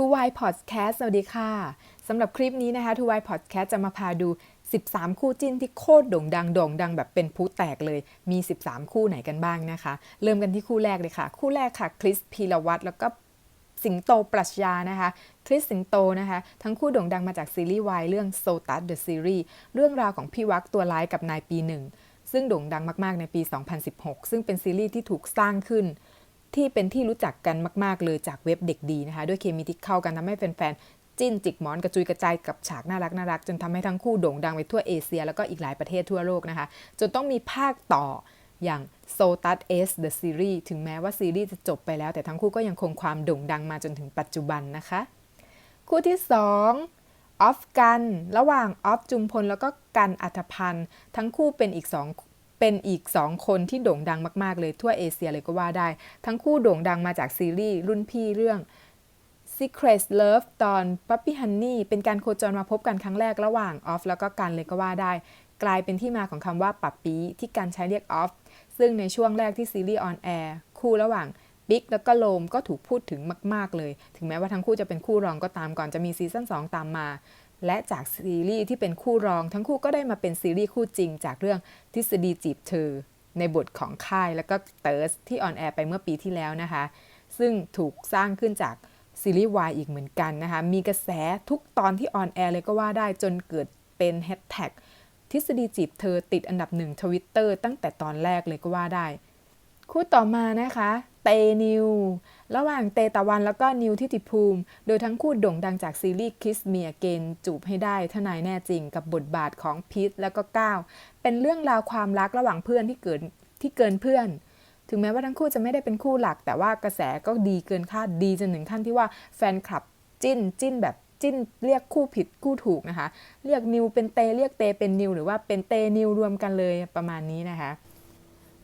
To Why Podcast สวัสดีค่ะสำหรับคลิปนี้นะคะ To Why Podcast จะมาพาดู 13 คู่จิ้นที่โคตรโด่งดังโด่งดังแบบเป็นผู้แตกเลยมี 13 คู่ไหนกันบ้างนะคะ เริ่มกันที่คู่แรกเลยค่ะ คู่แรกค่ะคริสพีรวัตรแล้วก็สิงโตปรัชญานะคะคริสสิงโตนะคะ ทั้งคู่โด่งดังมาจากซีรีส์วายเรื่อง s o t u s The Series เรื่องราวของพี่วักตัวร้ายกับนายปีหนึ่งซึ่งโด่งดังมาก ๆ ในปี 2016 ซึ่งเป็นซีรีส์ที่ถูกสร้างขึ้น ที่เป็นที่รู้จักกันมาก ๆ เลยจากเว็บเด็กดีนะคะ ด้วยเคมีที่เข้ากันทำให้แฟนๆ จิ้นจิกหมอนกระจุยกระจายกับฉากน่ารักน่ารักจนทำให้ทั้งคู่โด่งดังไปทั่วเอเชีย แล้วก็อีกหลายประเทศทั่วโลกนะคะ จนต้องมีภาคต่ออย่าง s o t u s S The Series ถึงแม้ว่าซีรีส์จะจบไปแล้ว แต่ทั้งคู่ก็ยังคงความโด่งดังมาจนถึงปัจจุบันนะคะ คู่ที่ 2ออฟกัน ระหว่างออฟจุมพลแล้วก็กันอัธพันธ์ ทั้งคู่เป็นอีกสอง เป็นอีก 2 คนที่โด่งดังมาก ๆ เลยทั่วเอเชียเลยก็ว่าได้ ทั้งคู่โด่งดังมาจากซีรีส์รุ่นพี่เรื่อง Secret Love ตอน Puppy Honey เป็นการโคจรมาพบกันครั้งแรกระหว่างออฟแล้วก็กันเลยก็ว่าได้ กลายเป็นที่มาของคำว่าปับปีที่การใช้เรียกออฟซึ่งในช่วงแรกที่ซีรีส์ออนแอร์คู่ระหว่างบิ๊กแล้วก็โลมก็ถูกพูดถึงมาก ๆ เลย ถึงแม้ว่าทั้งคู่จะเป็นคู่รองก็ตามก่อนจะมีซีซั่น2ตามมา และจากซีรีส์ที่เป็นคู่รอง ทั้งคู่ก็ได้มาเป็นซีรีส์คู่จริง จากเรื่องทฤษฎีจีบเธอ ในบทของค่ายแล้วก็เติร์สที่ออนแอร์ไปเมื่อปีที่แล้วนะคะ ซึ่งถูกสร้างขึ้นจากซีรีส์วายอีกเหมือนกันนะคะ มีกระแสทุกตอนที่ออนแอร์เลยก็ว่าได้จนเกิดเป็นแฮชแท็กทฤษฎีจีบเธอติดอันดับหนึ่งทวิตเตอร์ตั้งแต่ตอนแรกเลยก็ว่าได้ คู่ต่อมานะคะ เตนิว ระหว่างเตตะวันแล้วก็นิวทิติภูมิ โดยทั้งคู่โด่งดังจากซีรีส์ Kiss Me Again จูบให้ได้ทนายแน่จริงกับบทบาทของพีทแล้วก็ก้าวเป็นเรื่องราวความรักระหว่างเพื่อนที่เกินที่เกินเพื่อน ถึงแม้ว่าทั้งคู่จะไม่ได้เป็นคู่หลัก แต่ว่ากระแสก็ดีเกินคาดดีจนถึงขั้นที่ว่าแฟนคลับจิ้นจิ้นแบบจิ้นเรียกคู่ผิดคู่ถูกนะคะ เรียกนิวเป็นเตเรียกเตเป็นนิวหรือว่าเป็นเตนิวรวมกันเลยประมาณนี้นะคะ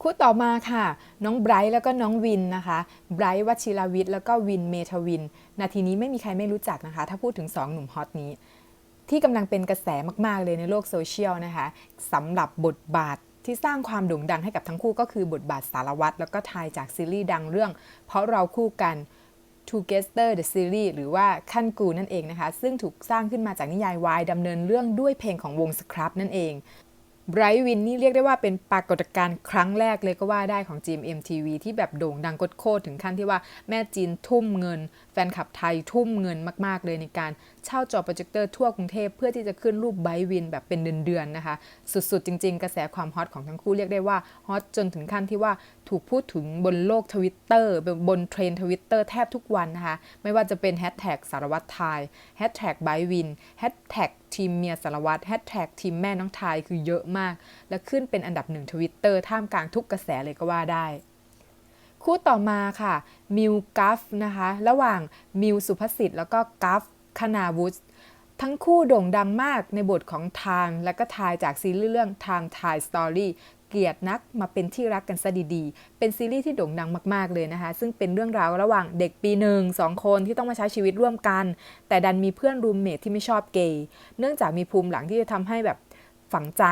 คู่ต่อมาค่ะ น้องไบรท์แล้วก็น้องวินนะคะไบรท์วชิรวิทย์แล้วก็วินเมทวิน นาทีนี้ไม่มีใครไม่รู้จักนะคะ ถ้าพูดถึง 2 หนุ่มฮอตนี้ ที่กำลังเป็นกระแสมาก ๆ เลยในโลกโซเชียลนะคะสำหรับบทบาทที่สร้างความโด่งดังให้กับทั้งคู่ก็คือบทบาทสารวัตรแล้วก็ทายจากซีรีส์ดังเรื่อง เพราะเราคู่กัน Together the Series หรือว่าขั้นกูนั่นเองนะคะ ซึ่งถูกสร้างขึ้นมาจากนิยายวายดำเนินเรื่องด้วยเพลงของวงสครับนั่นเอง ไบรท์วินนี่เรียกได้ว่าเป็นปรากฏการณ์ครั้งแรกเลยก็ว่าได้ของ GMMTV ที่แบบโด่งดังกดโคตรถึงขั้นที่ว่าแม่จีนทุ่มเงิน แฟนคลับไทยทุ่มเงินมาก ๆ เลยในการ เช่าจอโปรเจคเตอร์ทั่วกรุงเทพเพื่อที่จะขึ้นรูปไบวินแบบเป็นเดือนๆนะคะ สุดๆ จริง ๆ กระแสความฮอตของทั้งคู่เรียกได้ว่าฮอตจนถึงขั้นที่ว่าถูกพูดถึงบนโลกทวิตเตอร์บนเทรนทวิตเตอร์แทบทุกวันนะคะ ไม่ว่าจะเป็นแฮชแท็กสารวัตรไทยแฮชแท็กไบวินแฮชแท็กทีมเมียสารวัตรแฮชแท็กทีมแม่น้องทายคือเยอะมาก และขึ้นเป็นอันดับหนึ่งทวิตเตอร์ท่ามกลางทุกกระแสเลยก็ว่าได้คู่ต่อมาค่ะมิวกัฟนะคะ ระหว่างมิวสุภสิทธิ์แล้วก็กัฟ คณาวุฒิทั้งคู่โด่งดังมากในบทของทางและก็ทายจากซีรีส์เรื่องทางทายสตอรี่เกียดนักมาเป็นที่รักกันซะดีๆ เป็นซีรีส์ที่โด่งดังมากๆเลยนะคะ ซึ่งเป็นเรื่องราวระหว่างเด็กปีหนึ่งสองคนที่ต้องมาใช้ชีวิตร่วมกัน แต่ดันมีเพื่อนรูมเมทที่ไม่ชอบเกย์เนื่องจากมีภูมิหลังที่จะทำให้แบบฝังใจ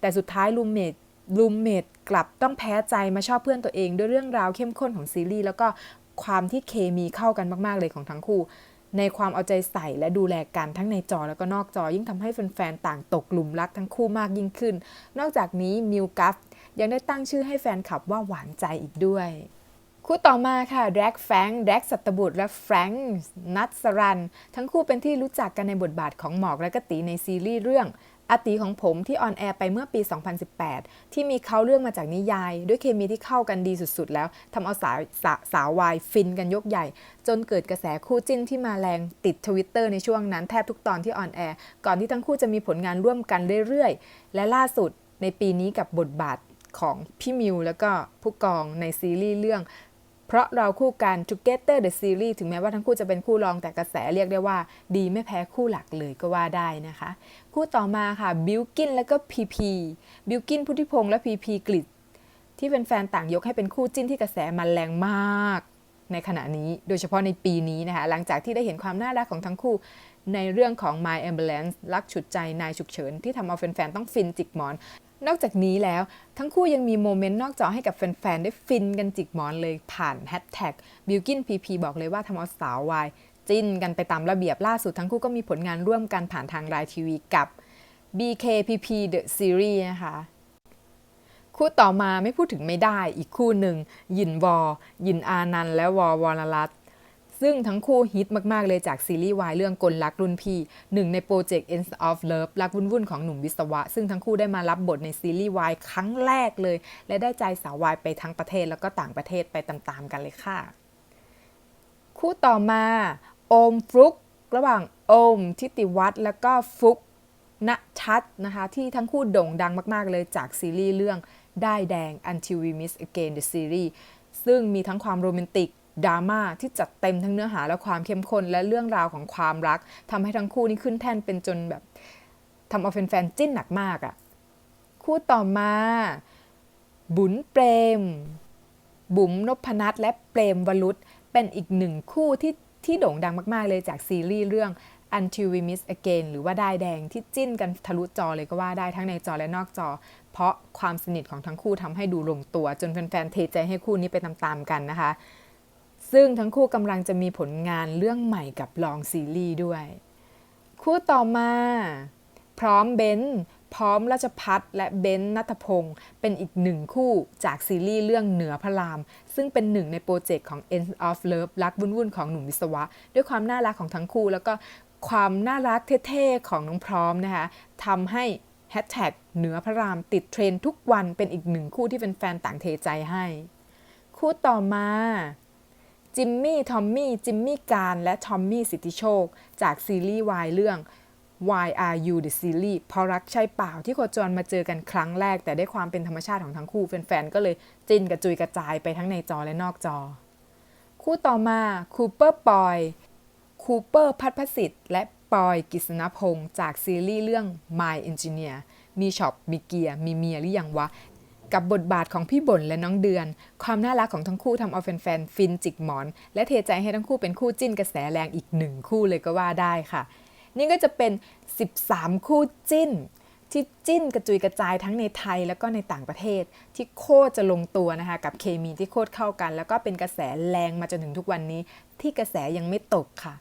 แต่สุดท้ายรูมเมทรูมเมทกลับต้องแพ้ใจมาชอบเพื่อนตัวเอง ด้วยเรื่องราวเข้มข้นของซีรีส์แล้วก็ความที่เคมีเข้ากันมากๆเลยของทั้งคู่ ในความเอาใจใส่และดูแลกันทั้งในจอแล้วก็นอกจอ ยิ่งทำให้แฟนๆ ต่างตกหลุมรักทั้งคู่มากยิ่งขึ้น นอกจากนี้มิวกัฟยังได้ตั้งชื่อให้แฟนคลับว่าหวานใจอีกด้วย คู่ต่อมาค่ะแดร็กแฟรงค์แดร็กสัตบุตรและแฟรงค์นัทสรัน ทั้งคู่เป็นที่รู้จักกันในบทบาทของหมอกและกตีในซีรีส์เรื่อง อาตีของผมที่ออนแอร์ไปเมื่อปี 2018 ที่มีเขาเรื่องมาจากนิยาย ด้วยเคมีที่เข้ากันดีสุดๆ แล้วทำเอาสาวสาสาววายฟินกันยกใหญ่ จนเกิดกระแสคู่จิ้นที่มาแรงติดทวิตเตอร์ในช่วงนั้นแทบทุกตอนที่ออนแอร์ ก่อนที่ทั้งคู่จะมีผลงานร่วมกันเรื่อยๆ และล่าสุดในปีนี้กับบทบาทของพี่มิวแล้วก็ผู้กองในซีรีส์เรื่อง เพราะเราคู่กัน Together the Series ถึงแม้ว่าทั้งคู่จะเป็นคู่รองแต่กระแสเรียกได้ว่า ดีไม่แพ้คู่หลักเลยก็ว่าได้นะคะ คู่ต่อมาค่ะบิลกินแล้วก็พีพีบิลกินพุทธิพงษ์และพีพีกฤษที่เป็นแฟนต่างยกให้เป็นคู่จิ้นที่กระแสมันแรงมากในขณะนี้โดยเฉพาะในปีนี้นะคะ หลังจากที่ได้เห็นความน่ารักของทั้งคู่ ในเรื่องของ My Ambulance รักฉุดใจนายฉุกเฉิน ที่ทำเอาแฟนๆต้องฟินจิกหมอน นอกจากนี้แล้วทั้งคู่ยังมีโมเมนต์นอกจอให้กับแฟน ๆ ได้ฟินกันจิกหมอนเลยผ่านแฮชแท็กบิลกินพีพีบอกเลยว่าทำเอาสาววายจิ้นกันไปตามระเบียบล่าสุดทั้งคู่ก็มีผลงานร่วมกันผ่านทางไลน์ทีวีกับ BKPP The Series นะคะคู่ต่อมาไม่พูดถึงไม่ได้อีกคู่หนึ่ง ยินวอ ยินอานันและวอวรรัต ซึ่งทั้งคู่ฮิตมาก ๆ เลยจากซีรีส์วายเรื่องกลรักรุ่นพี่หนึ่งในโปรเจกต์ Ends of Love รักวุ่นๆของหนุ่มวิศวะ ซึ่งทั้งคู่ได้มารับบทในซีรีส์วายครั้งแรกเลย และได้ใจสาววายไปทั้งประเทศแล้วก็ต่างประเทศไปตามๆกันเลยค่ะ คู่ต่อมาโอมฟลุกระหว่างโอมทิติวัฒน์แล้วก็ฟลุกณชัดนะคะที่ทั้งคู่โด่งดังมาก ๆ เลยจากซีรีส์เรื่องได้แดง Until We Miss Again the Series ซึ่งมีทั้งความโรแมนติก ดราม่าที่จัดเต็มทั้งเนื้อหาและความเข้มข้นและเรื่องราวของความรักทำให้ทั้งคู่นี้ขึ้นแท่นเป็นจนแบบทำเอาแฟนๆจิ้นหนักมากอะ่ะคู่ต่อมา บุญเปรม บุ๋มนพนัทและเปรมวรุษเป็นอีกหนึ่งคู่ที่ที่โด่งดังมาก ๆ เลยจากซีรีส์เรื่อง Until We Miss Again หรือว่าได้แดงที่จิ้นกันทะลุจอเลยก็ว่าได้ทั้งในจอและนอกจอ เพราะความสนิทของทั้งคู่ทำให้ดูลงตัว จนแฟนๆเทใจให้คู่นี้ไปตามๆกันนะคะ ซึ่งทั้งคู่กำลังจะมีผลงานเรื่องใหม่กับลองซีรีส์ด้วย คู่ต่อมา พร้อมเบนพร้อมราชพัฒและเบนนัทพงศ์เป็นอีกหนึ่งคู่จากซีรีส์เรื่องเหนือพระราม ซึ่งเป็นหนึ่งในโปรเจกต์ของ End of Love รักวุ่นๆของหนุ่มวิศวะ ด้วยความน่ารักของทั้งคู่ แล้วก็ความน่ารักเท่ๆของน้องพร้อมนะคะทำให้แฮชแท็กเหนือพระรามติดเทรนทุกวันเป็นอีกหนึ่งคู่ที่เป็นแฟนต่างเทใจให้ คู่ต่อมา จิมมี่ ทอมมี่ จิมมี่การ และทอมมี่ สิทธิโชค จากซีรีส์วายเรื่อง Why Are You the Series เพราะรักใช่เปล่าที่โคจรมาเจอกันครั้งแรก แต่ได้วยความเป็นธรรมชาติของทั้งคู่แฟนๆ ก็เลยจินกระจุยกระจายไปทั้งในจอและนอกจอ คู่ต่อมาคูเปอร์ปอยคูเปอร์พัทพสิทธิ์และปอยกิษณพงศ์จากซีรีส์เรื่อง My Engineer มีช็อปมีเกียร์มีเมียหรือยังวะ กับบทบาทของพี่บ่นและน้องเดือน ความน่ารักของทั้งคู่ทำเอาแฟนๆฟินจิกหมอน และเทใจให้ทั้งคู่เป็นคู่จิ้นกระแสแรงอีกหนึ่งคู่เลยก็ว่าได้ค่ะ นี่ก็จะเป็น 13 คู่จิ้น ที่จิ้นกระจุยกระจายทั้งในไทยแล้วก็ในต่างประเทศ ที่โคตรจะลงตัวนะคะกับเคมีที่โคตรเข้ากัน แล้วก็เป็นกระแสแรงมาจนถึงทุกวันนี้ ที่กระแสยังไม่ตกค่ะ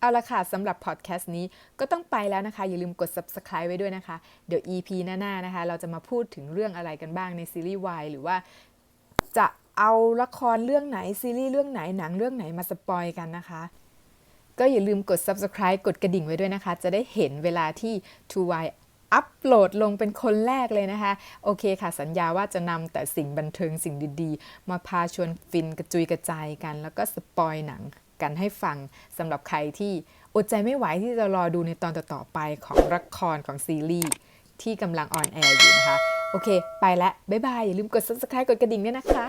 เอาละค่ะสำหรับพอดแคสต์นี้ก็ต้องไปแล้วนะคะ อย่าลืมกด subscribe ไว้ด้วยนะคะ เดี๋ยว EP หน้าๆนะคะ เราจะมาพูดถึงเรื่องอะไรกันบ้างในซีรีส์วายหรือว่าจะเอาละครเรื่องไหน ซีรีส์เรื่องไหนหนังเรื่องไหนมาสปอยกันนะคะ ก็อย่าลืมกด subscribe กดกระดิ่งไว้ด้วยนะคะ จะได้เห็นเวลาที่ To y อัปโหลดลงเป็นคนแรกเลยนะคะ โอเคค่ะ สัญญาว่าจะนำแต่สิ่งบันเทิงสิ่งดีๆ มาพาชวนฟินกระจุยกระจายกัน แล้วก็สปอยหนัง กันให้ฟังสำหรับใครที่อดใจไม่ไหวที่จะรอดูในตอนต่อๆไปของละครของซีรีส์ที่กำลังออนแอร์อยู่นะคะ โอเค ไปแล้วบ๊ายบาย อย่าลืมกด subscribe กดกระดิ่งด้วยนะคะ